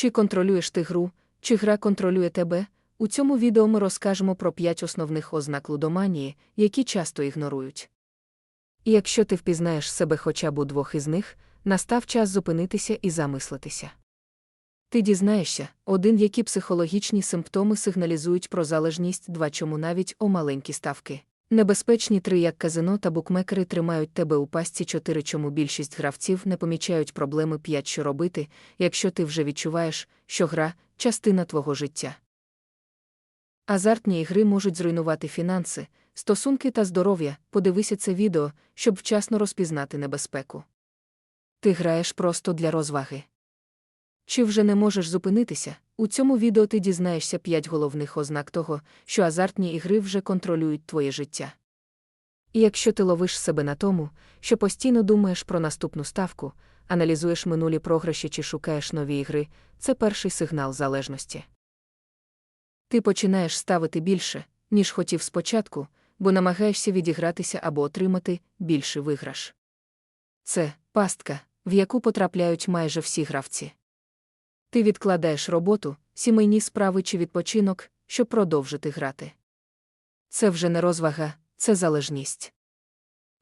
Чи контролюєш ти гру, чи гра контролює тебе? У цьому відео ми розкажемо про п'ять основних ознак лудоманії, які часто ігнорують. І якщо ти впізнаєш себе хоча б у двох із них, настав час зупинитися і замислитися. Ти дізнаєшся, один, які психологічні симптоми сигналізують про залежність, два чому навіть о маленькі ставки. Небезпечні три, як казино та букмекери тримають тебе у пастці чотири, чому більшість гравців не помічають проблеми п'ять, що робити, якщо ти вже відчуваєш, що гра частина твого життя. Азартні ігри можуть зруйнувати фінанси, стосунки та здоров'я. Подивися це відео, щоб вчасно розпізнати небезпеку. Ти граєш просто для розваги. Чи вже не можеш зупинитися? У цьому відео ти дізнаєшся п'ять головних ознак того, що азартні ігри вже контролюють твоє життя. І якщо ти ловиш себе на тому, що постійно думаєш про наступну ставку, аналізуєш минулі програші чи шукаєш нові ігри, це перший сигнал залежності. Ти починаєш ставити більше, ніж хотів спочатку, бо намагаєшся відігратися або отримати більший виграш. Це пастка, в яку потрапляють майже всі гравці. Ти відкладаєш роботу, сімейні справи чи відпочинок, щоб продовжити грати. Це вже не розвага, це залежність.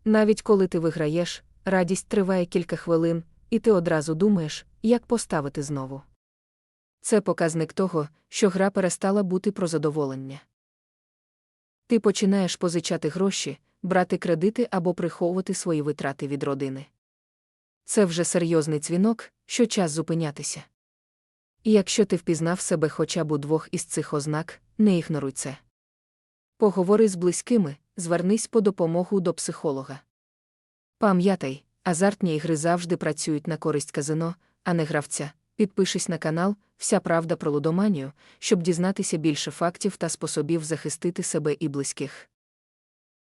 Навіть коли ти виграєш, радість триває кілька хвилин, і ти одразу думаєш, як поставити знову. Це показник того, що гра перестала бути про задоволення. Ти починаєш позичати гроші, брати кредити або приховувати свої витрати від родини. Це вже серйозний дзвінок, що час зупинятися. І якщо ти впізнав себе хоча б у двох із цих ознак, не ігноруй це. Поговори з близькими, звернись по допомогу до психолога. Пам'ятай, азартні ігри завжди працюють на користь казино, а не гравця. Підпишись на канал, вся правда про лудоманію, щоб дізнатися більше фактів та способів захистити себе і близьких.